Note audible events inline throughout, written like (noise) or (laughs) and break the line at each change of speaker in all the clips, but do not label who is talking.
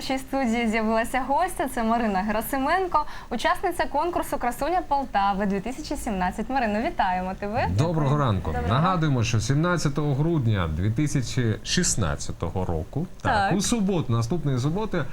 нашій студії з'явилася гостя. Це Марина Герасименко, учасниця конкурсу Красуня Полтави 2017. Марино, вітаємо тебе.
Доброго ранку.
Доброго.
Нагадуємо, що 17 грудня 2016 року,
Так.
у суботу, наступної суботи,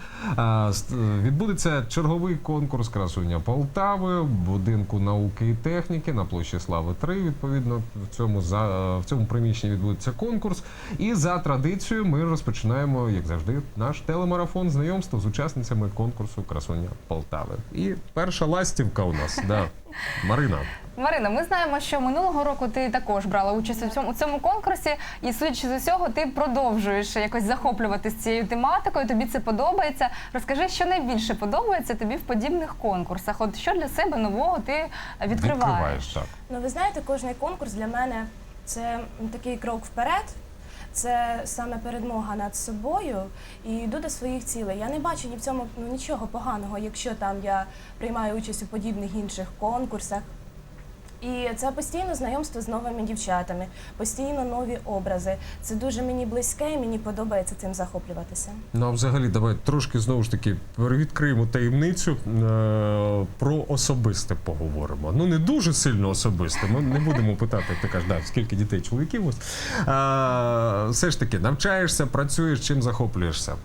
відбудеться черговий конкурс красуня Полтави, в будинку науки і техніки на площі Слави 3. Відповідно, в цьому за в цьому приміщенні відбудеться конкурс. І за традицією ми розпочинаємо, як завжди, наш телемарафон знайомства з учасницями конкурсу Красуня Полтави. І перша ластівка у нас, да. (laughs) Марина.
Марина, ми знаємо, що минулого року ти також брала участь у цьому у цьому конкурсі, і судячи з усього, ти продовжуєш якось захоплюватися цією тематикою. Тобі це подобається. Розкажи, що найбільше подобається тобі в подібних конкурсах. От що для себе нового ти відкриваєш?
Відкриваєш так.
Ну, ви знаєте, кожний конкурс для мене це такий крок вперед. Це саме перемога над собою і йду до своїх цілей. Я не бачу ні в цьому ну, нічого поганого, якщо там я приймаю участь у подібних інших конкурсах. І це постійно знайомство з новими дівчатами, постійно нові образи. Це дуже мені близьке і мені подобається цим захоплюватися.
Ну а взагалі, давай трошки знову ж таки відкриємо таємницю е, про особисте поговоримо. Ну не дуже сильно особисте. Ми не будемо питати, як ти кажеш, да, скільки дітей чоловіків. вас. Все ж таки, навчаєшся, працюєш, чим захоплюєшся.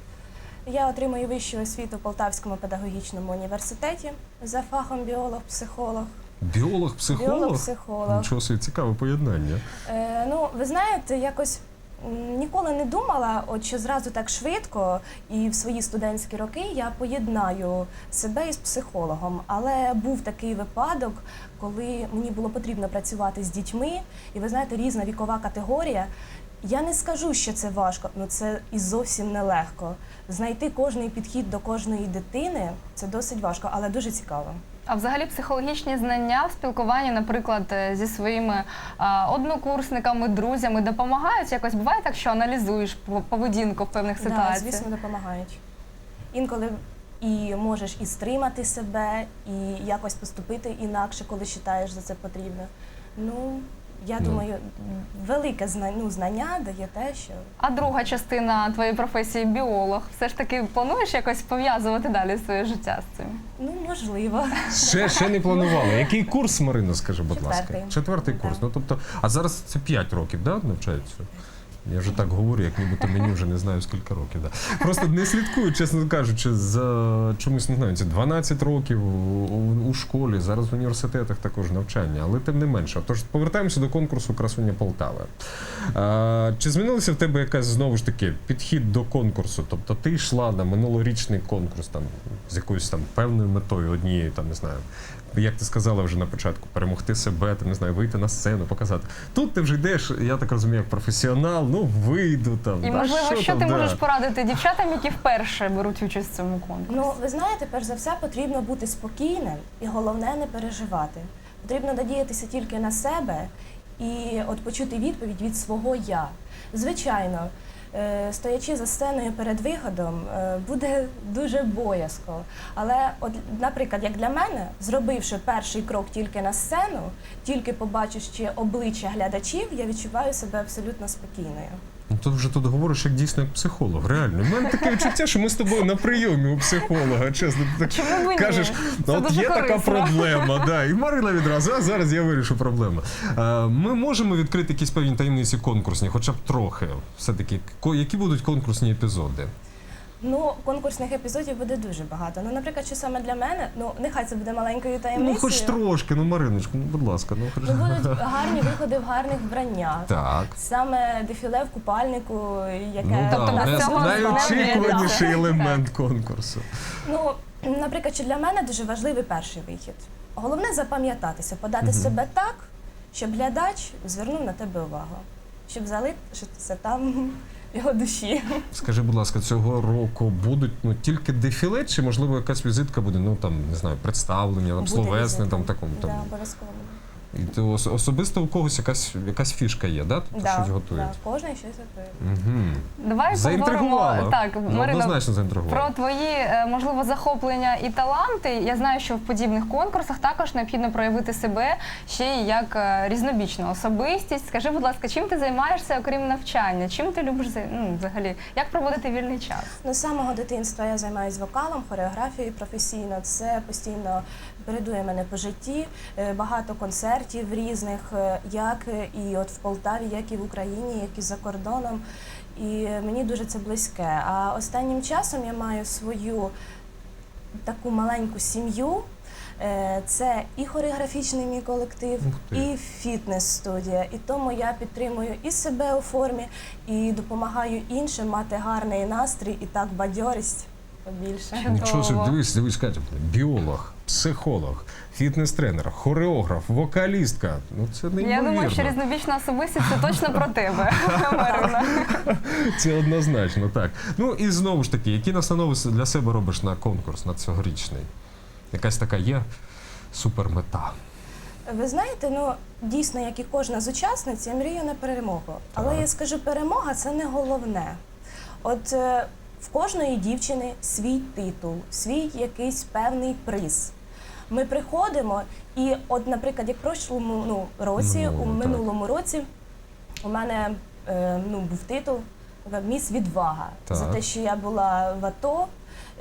Я отримую вищу освіту в Полтавському педагогічному університеті за фахом біолог-психолог.
Біолог, психолог.
Біолог-психолог.
Нічого собі цікаве поєднання.
Е, ну, ви знаєте, якось м, ніколи не думала, от що зразу так швидко і в свої студентські роки я поєднаю себе із психологом. Але був такий випадок, коли мені було потрібно працювати з дітьми, і ви знаєте, різна вікова категорія. Я не скажу, що це важко, ну це і зовсім нелегко. Знайти кожний підхід до кожної дитини це досить важко, але дуже цікаво.
А взагалі психологічні знання в спілкуванні, наприклад, е, зі своїми а, однокурсниками, друзями допомагають якось. Буває так, що аналізуєш пов- поведінку в певних
Да,
ситуаціях.
звісно, допомагають. Інколи і можеш і стримати себе, і якось поступити інакше, коли вважаєш за це потрібно. Ну, я
Ну.
думаю, велике зна- ну, знання дає те, що
А друга частина твоєї професії біолог. Все ж таки плануєш якось пов'язувати далі своє життя з цим?
ну можливо.
Ще, ще не планували. Який курс, Марина, скажи, будь ласка?
Четвертий.
Четвертий курс.
Так.
Ну тобто, а зараз це 5 років, да, навчаються? Я вже так говорю, як нібито мені вже не знаю скільки років. Да. Просто не слідкую, чесно кажучи, за чомусь не знаю. Це 12 років у, у, школі, зараз в університетах також навчання, але тим не менше. Тож повертаємося до конкурсу Красуня Полтави. А, чи змінилася в тебе якась знову ж таки підхід до конкурсу? Тобто ти йшла на минулорічний конкурс там з якоюсь там певною метою однією, там не знаю. Як ти сказала вже на початку, перемогти себе, там не знаю, вийти на сцену, показати. Тут ти вже йдеш, я так розумію, як професіонал, ну вийду там.
І
да,
можливо, що,
там,
ти
да.
можеш порадити дівчатам, які вперше беруть участь в цьому конкурсі?
Ну, ви знаєте, перш за все потрібно бути спокійним і головне не переживати. Потрібно надіятися тільки на себе і от почути відповідь від свого я. Звичайно, стоячи за сценою перед виходом, е, буде дуже боязко. Але, от, наприклад, як для мене, зробивши перший крок тільки на сцену, тільки побачивши обличчя глядачів, я відчуваю себе абсолютно спокійною.
Ну, тут вже тут говориш як дійсно як психолог. Реально. У мене таке відчуття, що ми з тобою на прийомі у психолога. Чесно, ти так
Чому б ні?
кажеш,
Це
от
дуже
є така
корисно.
проблема. Да. І Марина відразу, а зараз я вирішу проблему. Е, Ми можемо відкрити якісь певні таємниці конкурсні, хоча б трохи. Все-таки, ко- які будуть конкурсні епізоди?
Ну, конкурсних епізодів буде дуже багато. Ну, наприклад, що саме для мене, ну нехай це буде маленькою
Ну, хоч трошки, ну, Мариночку, ну, будь ласка, ну хоч.
Ну, будуть гарні виходи в гарних вбраннях.
Так.
Саме дефіле в купальнику, яке
Ну,
Тобто
да,
на
най-
цього
найочікуваніший
не
елемент конкурсу.
ну, наприклад, що для мене дуже важливий перший вихід. Головне запам'ятатися, подати себе так, щоб глядач звернув на тебе увагу, щоб залишитися там його душі.
Скажи, будь ласка, цього року будуть ну тільки дефіле, чи можливо якась візитка буде? Ну там не знаю, представлення, там
Буде
словесне,
візитка.
там такому там.
Да, обов'язково.
І то ос- особисто у когось якась, якась фішка є, да? Тобто щось готують.
Да, кожен щось готує.
Угу.
Давай
Заінтригувала.
поговоримо так,
Ну,
Марина,
однозначно заінтригувала.
Про твої е, можливо захоплення і таланти. Я знаю, що в подібних конкурсах також необхідно проявити себе ще й як е, різнобічну особистість. Скажи, будь ласка, чим ти займаєшся окрім навчання? Чим ти любиш зай- ну, взагалі? Як проводити вільний час?
Ну, з самого дитинства я займаюся вокалом, хореографією професійно. Це постійно передує мене по житті. Е, Багато концертів різних, е, як і от в Полтаві, як і в Україні, як і за кордоном. І мені дуже це близьке. А останнім часом я маю свою таку маленьку сім'ю. Е, Це і хореографічний мій колектив, і фітнес-студія. І тому я підтримую і себе у формі, і допомагаю іншим мати гарний настрій і так бадьорість побільше.
Нічого собі, дивись, дивись, Катя, біолог, психолог, фітнес-тренер, хореограф, вокалістка. Ну це
Я думаю, що різнобічна особистість це точно про тебе, Марина. (laughs)
Це однозначно так. Ну і знову ж таки, які настанови для себе робиш на конкурс на цьогорічний? Якась така є супермета.
Ви знаєте, ну дійсно, як і кожна з учасниць, я мрію на перемогу. Але
Так.
я скажу, перемога це не головне. От е, в кожної дівчини свій титул, свій якийсь певний приз. Ми приходимо, і, от, наприклад, як в прошлому ну, році,
Минулому,
у
так.
минулому році, у мене е, ну, був титул Міс Відвага
Так.
за те, що я була в АТО.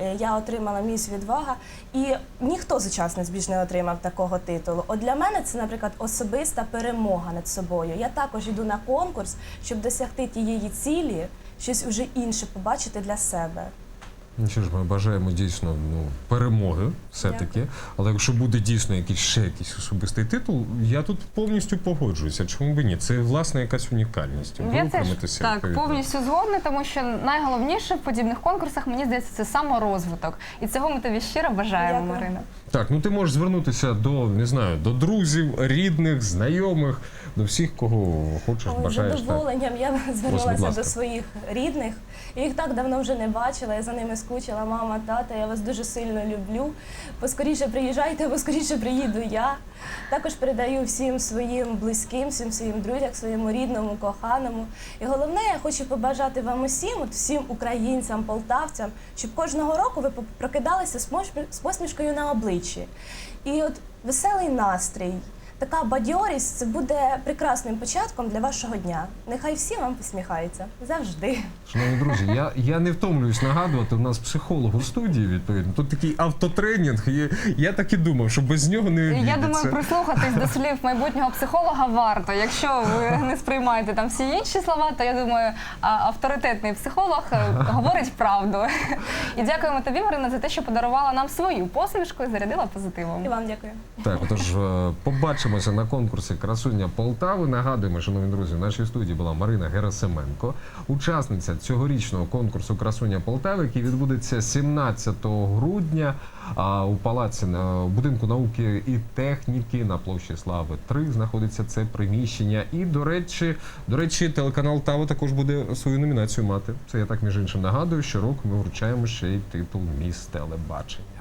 е, Я отримала міс відвага, і ніхто з учасниць більш не отримав такого титулу. От для мене це, наприклад, особиста перемога над собою. Я також йду на конкурс, щоб досягти тієї цілі, щось уже інше побачити для себе.
Ну що ж, ми бажаємо дійсно ну, перемоги все-таки. Але якщо буде дійсно якийсь ще якийсь особистий титул, я тут повністю погоджуюся. Чому б ні? Це власне якась унікальність.
Я теж так повністю згодна, тому що найголовніше в подібних конкурсах, мені здається, це саморозвиток. І цього ми тобі щиро бажаємо,
Дякую.
Марина.
Так, ну ти можеш звернутися до не знаю, до друзів, рідних, знайомих, до всіх, кого хочеш,
Ой, з
бажаєш. Так.
задоволенням я звернулася до своїх рідних. Я їх так давно вже не бачила. Я за ними скучила. Мама, тата, я вас дуже сильно люблю. Поскоріше приїжджайте, поскоріше приїду я. Також передаю всім своїм близьким, всім своїм друзям, своєму рідному, коханому. І головне, я хочу побажати вам усім, от всім українцям, полтавцям, щоб кожного року ви прокидалися з з посмішкою на обличчі. І от веселий настрій. Така бадьорість це буде прекрасним початком для вашого дня. Нехай всі вам посміхаються завжди.
Шановні друзі, я, я не втомлююсь нагадувати, у нас психолог у студії, відповідно. Тут такий автотренінг. І я так і думав, що без нього не
Я думаю, прислухатись до слів майбутнього психолога варто. Якщо ви не сприймаєте там всі інші слова, то я думаю, авторитетний психолог е, говорить правду. І дякуємо тобі, Марина, за те, що подарувала нам свою посмішку і зарядила позитивом.
І вам дякую.
Так, отож, е, побачимося на конкурсі Красуня Полтави. Нагадуємо, шановні друзі, в нашій студії була Марина Герасименко, учасниця цьогорічного конкурсу Красуня Полтави, який відбудеться 17 грудня а, у палаці на будинку науки і техніки на площі Слави 3 знаходиться це приміщення. І до речі, до речі, телеканал Таво також буде свою номінацію мати. Це я так між іншим нагадую. Щороку ми вручаємо ще й титул Міс телебачення.